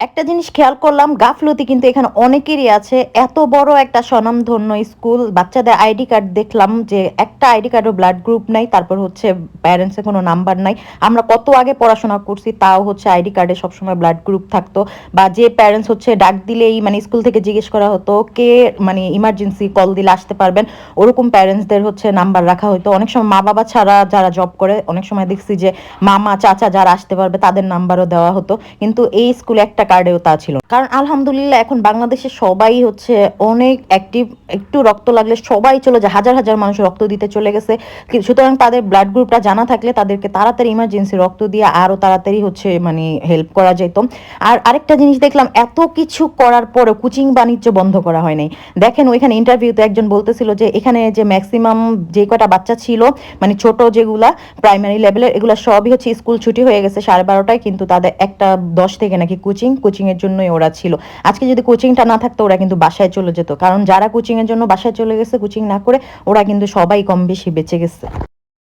একটা জিনিস খেয়াল করলাম, গাফলতি কিন্তু এখানে অনেকেরই আছে। এত বড় একটা স্বনামধন্য স্কুল, বাচ্চাদের আইডি কার্ড দেখলাম যে একটা আইডি কার্ডও ব্লাড গ্রুপ নাই, তারপর হচ্ছে প্যারেন্টসের কোনো নাম্বার নাই। আমরা কত আগে পড়াশোনা করছি, তাও হচ্ছে আইডি কার্ডে সবসময় ব্লাড গ্রুপ থাকতো। বা যে প্যারেন্টস হচ্ছে ডাক দিলেই মানে স্কুল থেকে জিজ্ঞেস করা হতো, কে মানে ইমার্জেন্সি কল দিলে আসতে পারবেন? ওরকম প্যারেন্টসদের হচ্ছে নাম্বার রাখা হতো অনেক সময় মা বাবা ছাড়া যারা জব করে, অনেক সময় দেখছি যে মামা, চাচা যারা আসতে পারবে, তাদের নাম্বারও দেওয়া হতো। কিন্তু এই স্কুলে একটা কার্ডেও তা ছিল কারণ আলহামদুলিল্লাহ এখন বাংলাদেশে সবাই হচ্ছে অনেক অ্যাক্টিভ একটু রক্ত লাগলে সবাই চলে যায়, হাজার হাজার মানুষ রক্ত দিতে চলে গেছে। সুতরাং তাদের ব্লাড গ্রুপটা জানা থাকলে তাদেরকে তাড়াতাড়ি ইমার্জেন্সি রক্ত দিয়ে আরও তাড়াতাড়ি হচ্ছে মানে হেল্প করা যেত। আর আরেকটা জিনিস দেখলাম, এত কিছু করার পরে কোচিং বাণিজ্য বন্ধ করা হয় নাই। দেখেন ওইখানে ইন্টারভিউতে একজন বলতেছিল যে এখানে যে ম্যাক্সিমাম যে কটা বাচ্চা ছিল মানে ছোট যেগুলা প্রাইমারি লেভেলের এগুলো সবই হচ্ছে স্কুল ছুটি হয়ে গেছে সাড়ে বারোটায়, কিন্তু তাদের একটা দশ থেকে নাকি কোচিং কোচিং এর জন্যই ওরা ছিল। আজকে যদি কোচিংটা না থাকতো, ওরা কিন্তু বাসায় চলে যেত। কারণ যারা কোচিং এর জন্য বাসায় চলে গেছে কোচিং না করে, ওরা কিন্তু সবাই কম বেশি বেঁচে গেছে।